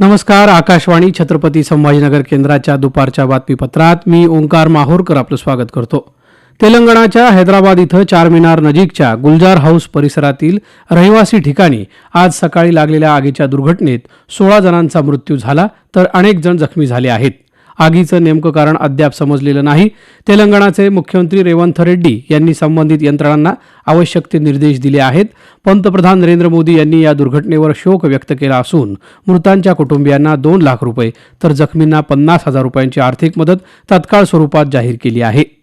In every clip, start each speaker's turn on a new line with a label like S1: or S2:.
S1: नमस्कार आकाशवाणी छत्रपती संभाजीनगर केंद्राच्या दुपारच्या बातमीपत्रात मी ओंकार माहोरकर आपलं स्वागत करतो. तेलंगणाच्या हैदराबाद इथं चारमिनार नजीकच्या गुलजार हाऊस परिसरातील रहिवासी ठिकाणी आज सकाळी लागलेल्या आगीच्या दुर्घटनेत सोळा जणांचा मृत्यू झाला तर अनेक जण जखमी झाले आहेत. आगीचं नेमकं कारण अद्याप समजलेलं नाही. तेलंगणाचे मुख्यमंत्री रेवंत रेड्डी यांनी संबंधित यंत्रणांना आवश्यक ते निर्देश दिले आहेत. पंतप्रधान नरेंद्र मोदी यांनी या दुर्घटनेवर शोक व्यक्त केला असून मृतांच्या कुटुंबियांना दोन लाख रुपये तर जखमींना पन्नास हजार रुपयांची आर्थिक मदत तत्काळ स्वरूपात जाहीर केली आहे.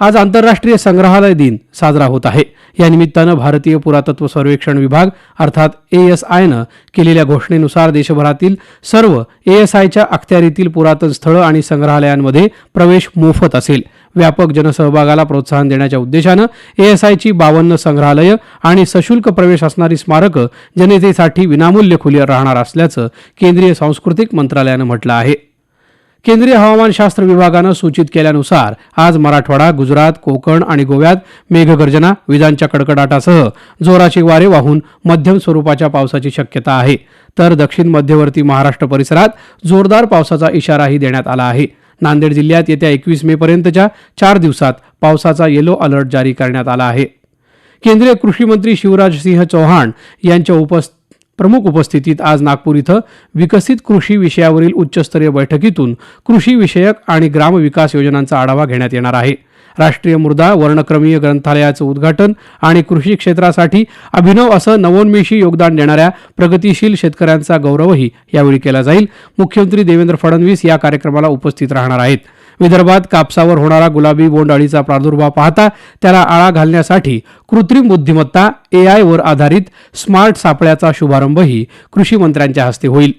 S1: आज आंतरराष्ट्रीय संग्रहालय दिन साजरा होत आहे. या निमित्तानं भारतीय पुरातत्व सर्वेक्षण विभाग अर्थात ए एस आयनं केलेल्या घोषणेनुसार देशभरातील सर्व ए एस आयच्या अखत्यारीतील पुरातन स्थळं आणि संग्रहालयांमध्ये प्रवेश मोफत असेल. व्यापक जनसहभागाला प्रोत्साहन देण्याच्या उद्देशानं एएसआयची बावन्न संग्रहालयं आणि सशुल्क प्रवेश असणारी स्मारकं जनतेसाठी विनामूल्य खुली राहणार असल्याचं केंद्रीय सांस्कृतिक मंत्रालयानं म्हटलं आहे. केंद्रीय हवामानशास्त्र विभागानं सूचित केल्यानुसार आज मराठवाडा गुजरात कोकण आणि गोव्यात मेघगर्जना विजांच्या कडकडाटासह जोराचे वारे वाहून मध्यम स्वरूपाच्या पावसाची शक्यता आहे. तर दक्षिण मध्यवर्ती महाराष्ट्र परिसरात जोरदार पावसाचा इशाराही देण्यात आला आहे. नांदेड जिल्ह्यात येत्या एकवीस मे पर्यंतच्या चार दिवसात पावसाचा येलो अलर्ट जारी करण्यात आला आहे. केंद्रीय कृषी मंत्री शिवराज सिंह चौहान यांच्या उपस्थित प्रमुख उपस्थितीत आज नागपूर इथं विकसित कृषी विषयावरील उच्चस्तरीय बैठकीतून कृषी विषयक आणि ग्रामविकास योजनांचा आढावा घेण्यात येणार आहे. राष्ट्रीय मृदा वर्णक्रमीय ग्रंथालयाचं उद्घाटन आणि कृषी क्षेत्रासाठी अभिनव असं नवोन्मेषी योगदान देणाऱ्या प्रगतीशील शेतकऱ्यांचा गौरवही यावेळी केला जाईल. मुख्यमंत्री देवेंद्र फडणवीस या कार्यक्रमाला उपस्थित राहणार आहेत. विदर्भात कापसावर होणारा गुलाबी बोंड अळीचा प्रादुर्भाव पाहता त्याला आळा घालण्यासाठी कृत्रिम बुद्धिमत्ता एआयवर आधारित स्मार्ट सापळ्याचा शुभारंभही कृषी मंत्र्यांच्या हस्ते होईल.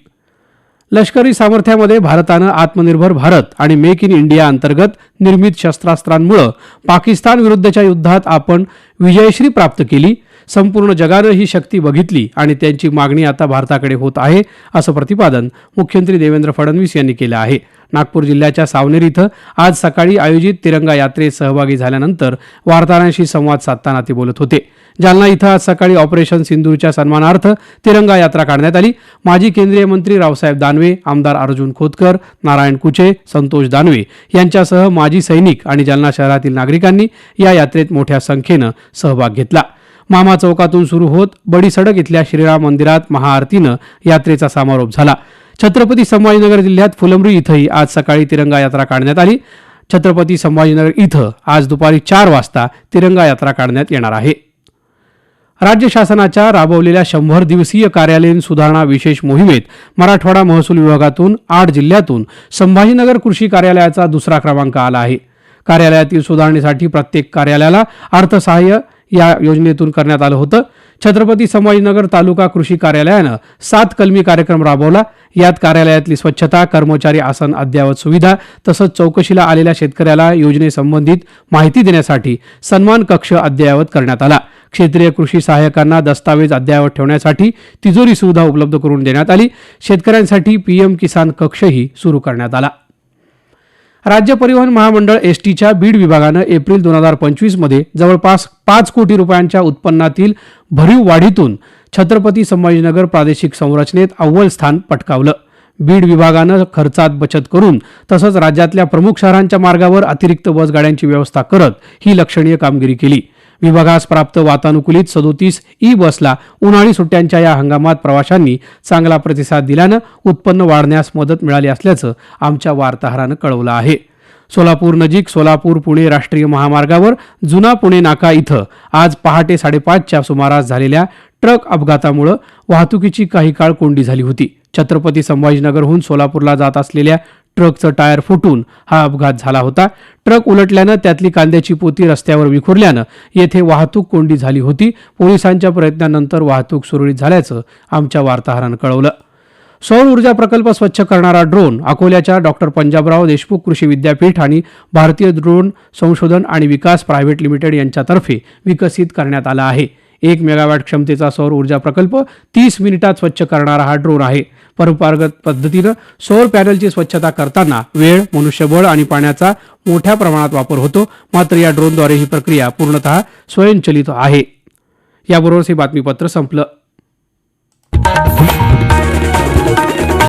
S1: लष्करी सामर्थ्यामध्ये भारतानं आत्मनिर्भर भारत आणि मेक इन इंडिया अंतर्गत निर्मित शस्त्रास्त्रांमुळे पाकिस्तान विरुद्धच्या युद्धात आपण विजयश्री प्राप्त केली संपूर्ण जगानं ही शक्ती बघितली आणि त्यांची मागणी आता भारताकडे होत आहे असं प्रतिपादन मुख्यमंत्री देवेंद्र फडणवीस यांनी केलं आहे. नागपूर जिल्ह्याच्या सावनेर इथं आज सकाळी आयोजित तिरंगा यात्रेत सहभागी झाल्यानंतर वार्ताहरांशी संवाद साधताना ते बोलत होते. जालना इथं आज सकाळी ऑपरेशन सिंदूरच्या सन्मानार्थ तिरंगा यात्रा काढण्यात आली. माजी केंद्रीय मंत्री रावसाहेब दानवे आमदार अर्जुन खोतकर नारायण कुचे संतोष दानवे यांच्यासह माजी सैनिक आणि जालना शहरातील नागरिकांनी या यात्रेत मोठ्या संख्येनं सहभाग घेतला. मामा चौकातून सुरू होत बडी सडक इथल्या श्रीराम मंदिरात महाआरतीनं यात्रेचा समारोप झाला. छत्रपती संभाजीनगर जिल्ह्यात फुलंब्री इथंही आज सकाळी तिरंगा यात्रा काढण्यात आली. छत्रपती संभाजीनगर इथं आज दुपारी चार वाजता तिरंगा यात्रा काढण्यात येणार आहे. राज्य शासनाच्या राबवलेल्या शंभर दिवसीय कार्यालयीन सुधारणा विशेष मोहिमेत मराठवाडा महसूल विभागातून आठ जिल्ह्यातून संभाजीनगर कृषी कार्यालयाचा दुसरा क्रमांक आला आहे. कार्यालयातील सुधारणेसाठी प्रत्येक कार्यालयाला अर्थसहाय्य या योजनेतून करण्यात आलं होतं. छत्रपती संभाजीनगर तालुका कृषी कार्यालयानं सात कलमी कार्यक्रम राबवला. यात कार्यालयातली स्वच्छता कर्मचारी आसन अद्ययावत सुविधा तसंच चौकशीला आलेल्या शेतकऱ्याला योजनेसंबंधित माहिती देण्यासाठी सन्मान कक्ष अद्ययावत करण्यात आला. क्षेत्रीय कृषी सहाय्यकांना दस्तावेज अद्ययावत ठेवण्यासाठी तिजोरी सुविधा उपलब्ध करून देण्यात आली. शेतकऱ्यांसाठी पीएम किसान कक्षही सुरू करण्यात आला. राज्य परिवहन महामंडळ एस टीच्या बीड विभागानं एप्रिल दोन हजार पंचवीसमध्ये जवळपास पाच कोटी रुपयांच्या उत्पन्नातील भरीव वाढीतून छत्रपती संभाजीनगर प्रादेशिक संरचनेत अव्वल स्थान पटकावलं. बीड विभागानं खर्चात बचत करून तसंच राज्यातल्या प्रमुख शहरांच्या मार्गावर अतिरिक्त बसगाड्यांची व्यवस्था करत ही लक्षणीय कामगिरी केली. विभागास प्राप्त वातानुकूलित सदोतीस ई बसला उन्हाळी सुट्ट्यांच्या या हंगामात प्रवाशांनी चांगला प्रतिसाद दिल्यानं उत्पन्न वाढण्यास मदत मिळाली असल्याचं आमच्या वार्ताहरानं कळवलं आहे. सोलापूर नजीक सोलापूर पुणे राष्ट्रीय महामार्गावर जुना पुणे नाका इथं आज पहाटे साडेपाचच्या सुमारास झालेल्या ट्रक अपघातामुळं वाहतुकीची काही काळ कोंडी झाली होती. छत्रपती संभाजीनगरहून सोलापूरला जात असलेल्या ट्रकचं टायर फुटून हा अपघात झाला होता. ट्रक उलटल्यानं त्यातली कांद्याची पोती रस्त्यावर विखुरल्यानं येथे वाहतूक कोंडी झाली होती. पोलिसांच्या प्रयत्नानंतर वाहतूक सुरळीत झाल्याचं आमच्या वार्ताहरानं कळवलं. सौर ऊर्जा प्रकल्प स्वच्छ करणारा ड्रोन अकोल्याच्या डॉक्टर पंजाबराव देशमुख कृषी विद्यापीठ आणि भारतीय ड्रोन संशोधन आणि विकास प्रायव्हेट लिमिटेड यांच्यातर्फे विकसित करण्यात आला आहे. एक मेगावॅट क्षमतेचा सौर ऊर्जा प्रकल्प तीस मिनिटात स्वच्छ करणारा हा ड्रोन आहे. परंपरागत पद्धतीनं सौर पॅनलची स्वच्छता करताना वेळ मनुष्यबळ आणि पाण्याचा मोठ्या प्रमाणात वापर होतो. मात्र या ड्रोनद्वारे ही प्रक्रिया पूर्णतः स्वयंचलित आहे. याबरोबरच हे बातमीपत्र संपलं.